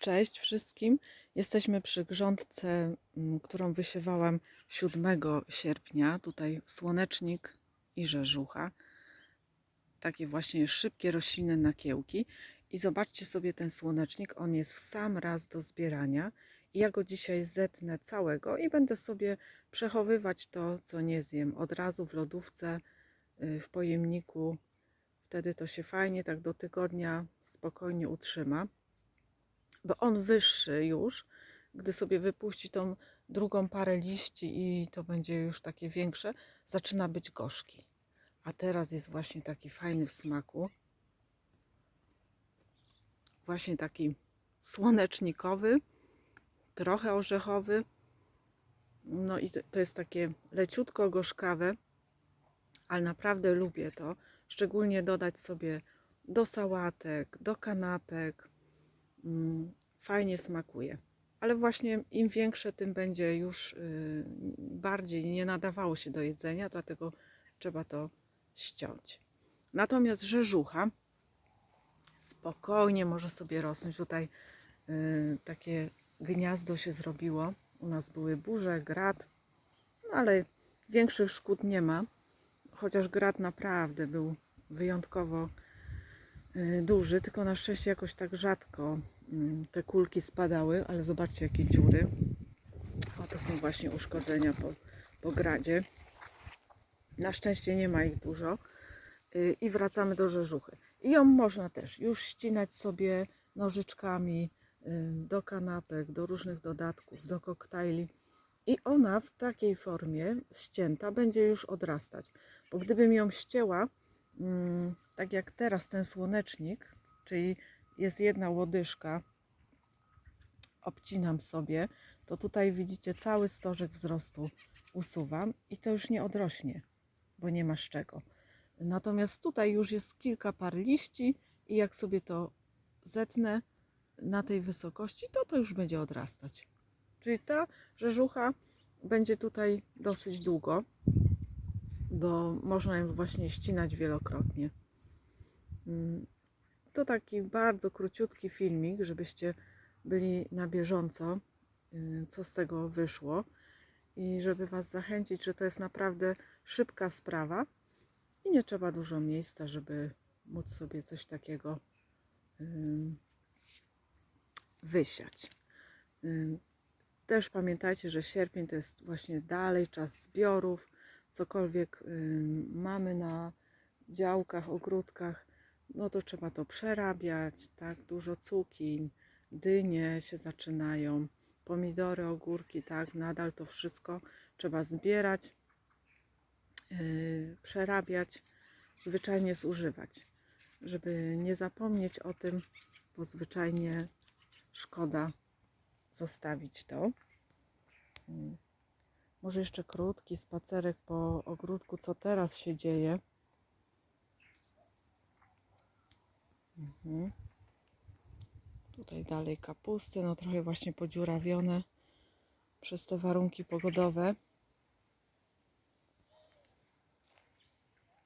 Cześć wszystkim. Jesteśmy przy grządce, mm, którą wysiewałam 7 sierpnia. Tutaj słonecznik i rzeżucha. Takie właśnie szybkie rośliny na kiełki. I zobaczcie sobie ten słonecznik. On jest w sam raz do zbierania. I ja go dzisiaj zetnę całego i będę sobie przechowywać to, co nie zjem. Od razu w lodówce, y, w pojemniku. Wtedy to się fajnie tak do tygodnia spokojnie utrzyma bo on wyższy już, gdy sobie wypuści tą drugą parę liści i to będzie już takie większe, zaczyna być gorzki. A teraz jest właśnie taki fajny w smaku. Właśnie taki słonecznikowy, trochę orzechowy. No i to- jest takie leciutko gorzkawe, ale naprawdę lubię to. Szczególnie dodać sobie do sałatek, do kanapek. Fajnie smakuje. Ale właśnie im większe, tym będzie już y, bardziej nie nadawało się do jedzenia, dlatego trzeba to ściąć. Natomiast rzeżucha spokojnie może sobie rosnąć. Tutaj y, takie gniazdo się zrobiło. U nas były burze, grad, no ale większych szkód nie ma. Chociaż grad naprawdę był wyjątkowo y, duży, tylko na szczęście jakoś tak rzadko te kulki spadały, ale zobaczcie jakie dziury. O, to są właśnie uszkodzenia po, po gradzie. Na szczęście nie ma ich dużo. Y, I wracamy do rzeżuchy. I ją można też już ścinać sobie nożyczkami y, do kanapek, do różnych dodatków, do koktajli. I ona w takiej formie ścięta będzie już odrastać. Bo gdybym ją ścięła, mm, tak jak teraz ten słonecznik, czyli jest jedna łodyżka, obcinam sobie, to tutaj widzicie cały stożek wzrostu usuwam i to już nie odrośnie, bo nie ma z czego. Natomiast tutaj już jest kilka par liści i jak sobie to zetnę na tej wysokości, to to już będzie odrastać. Czyli ta rzeżucha będzie tutaj dosyć długo, bo można ją właśnie ścinać wielokrotnie. To taki bardzo króciutki filmik, żebyście byli na bieżąco, y, co z tego wyszło i żeby Was zachęcić, że to jest naprawdę szybka sprawa i nie trzeba dużo miejsca, żeby móc sobie coś takiego ym, wysiać. Ym, Też pamiętajcie, że sierpień to jest właśnie dalej czas zbiorów. Cokolwiek mamy na działkach, ogródkach, no to trzeba to przerabiać, tak? Dużo cukin, dynie się zaczynają, pomidory, ogórki, tak? Nadal to wszystko trzeba zbierać, yy, przerabiać, zwyczajnie zużywać, żeby nie zapomnieć o tym, bo zwyczajnie szkoda zostawić to. Mm. Może jeszcze krótki spacerek po ogródku, co teraz się dzieje. Mhm. Tutaj dalej kapusty, no trochę właśnie podziurawione przez te warunki pogodowe.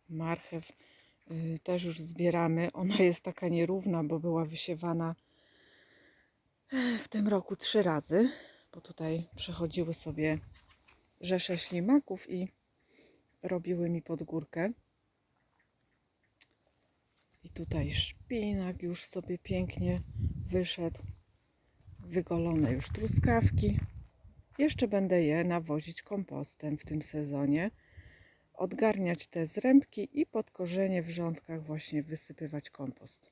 Marchew y, też już zbieramy. Ona jest taka nierówna, bo była wysiewana e, w tym roku trzy razy, bo tutaj przechodziły sobie rzesze ślimaków i robiły mi podgórkę. I tutaj szpinak już sobie pięknie wyszedł. Wygolone już truskawki. Jeszcze będę je nawozić kompostem w tym sezonie. Odgarniać te zrębki i pod korzenie w rządkach właśnie wysypywać kompost.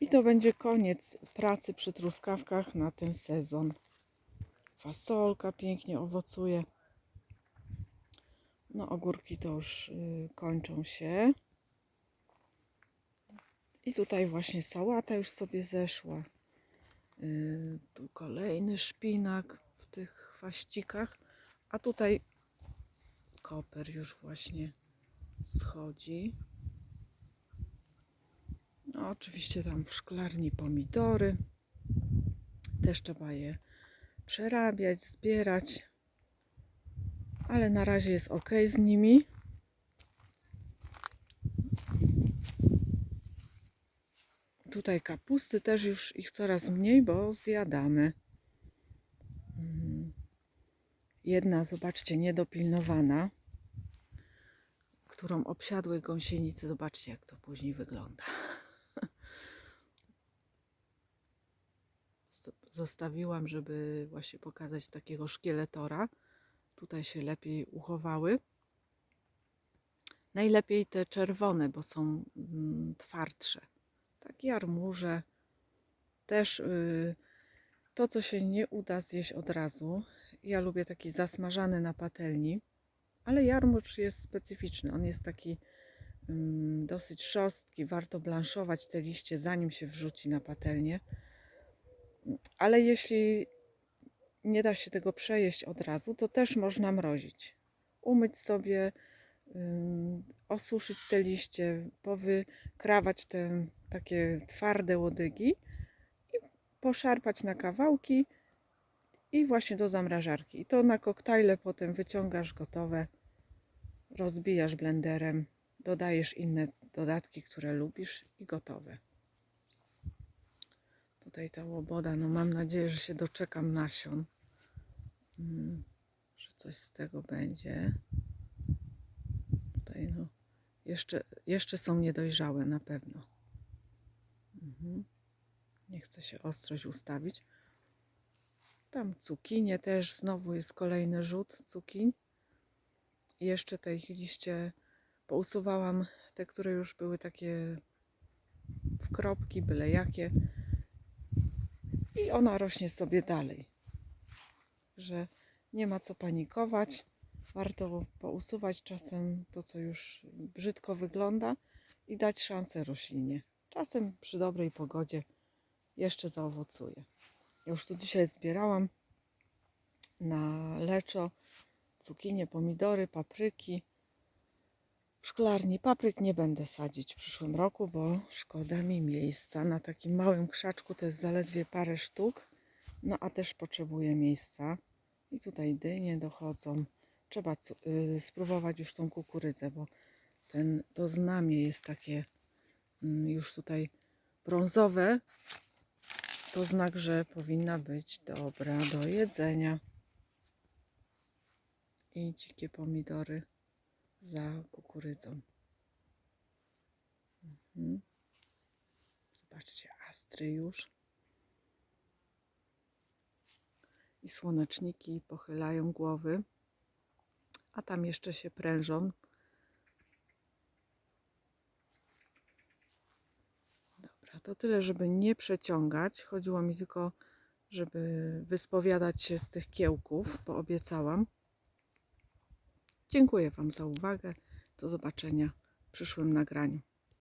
I to będzie koniec pracy przy truskawkach na ten sezon. Fasolka pięknie owocuje. No ogórki to już y, kończą się. I tutaj właśnie sałata już sobie zeszła. Yy, tu kolejny szpinak w tych chwaścikach. A tutaj koper już właśnie schodzi. No, oczywiście tam w szklarni pomidory. Też trzeba je przerabiać, zbierać. Ale na razie jest ok z nimi. Tutaj kapusty też już ich coraz mniej, bo zjadamy. Mm. Jedna, zobaczcie, niedopilnowana, którą obsiadły gąsienice. Zobaczcie, jak to później wygląda. Zo- Zostawiłam, żeby właśnie pokazać takiego szkieletora. Tutaj się lepiej uchowały. Najlepiej te czerwone, bo są mm, twardsze. Jarmuże. Też y, to, co się nie uda zjeść od razu. Ja lubię taki zasmażany na patelni, ale jarmuż jest specyficzny. On jest taki ym, dosyć szorstki. Warto blanszować te liście, zanim się wrzuci na patelnię. Ale jeśli nie da się tego przejeść od razu, to też można mrozić. Umyć sobie, osuszyć te liście, powykrawać te takie twarde łodygi i poszarpać na kawałki i właśnie do zamrażarki. I to na koktajle potem wyciągasz gotowe, rozbijasz blenderem, dodajesz inne dodatki, które lubisz i gotowe. Tutaj ta łoboda, no mam nadzieję, że się doczekam nasion. Mm, że coś z tego będzie. Jeszcze, jeszcze są niedojrzałe na pewno. Mhm. Nie chcę się ostrość ustawić. Tam cukinie też, znowu jest kolejny rzut cukin. I jeszcze te ich liście pousuwałam, te, które już były takie w kropki, byle jakie. I ona rośnie sobie dalej. Że nie ma co panikować. Warto pousuwać czasem to, co już brzydko wygląda i dać szansę roślinie. Czasem przy dobrej pogodzie jeszcze zaowocuje. Ja już tu dzisiaj zbierałam na leczo cukinie, pomidory, papryki. W szklarni papryk nie będę sadzić w przyszłym roku, bo szkoda mi miejsca. Na takim małym krzaczku to jest zaledwie parę sztuk, no a też potrzebuję miejsca. I tutaj dynie dochodzą. Trzeba y, spróbować już tą kukurydzę, bo ten, to znamie jest takie mm, już tutaj brązowe. To znak, że powinna być dobra do jedzenia. I dzikie pomidory za kukurydzą. Mhm. Zobaczcie, astry już. I słoneczniki pochylają głowy, a tam jeszcze się prężą. Dobra, to tyle, żeby nie przeciągać. Chodziło mi tylko, żeby wyspowiadać się z tych kiełków, bo obiecałam. Dziękuję Wam za uwagę. Do zobaczenia w przyszłym nagraniu.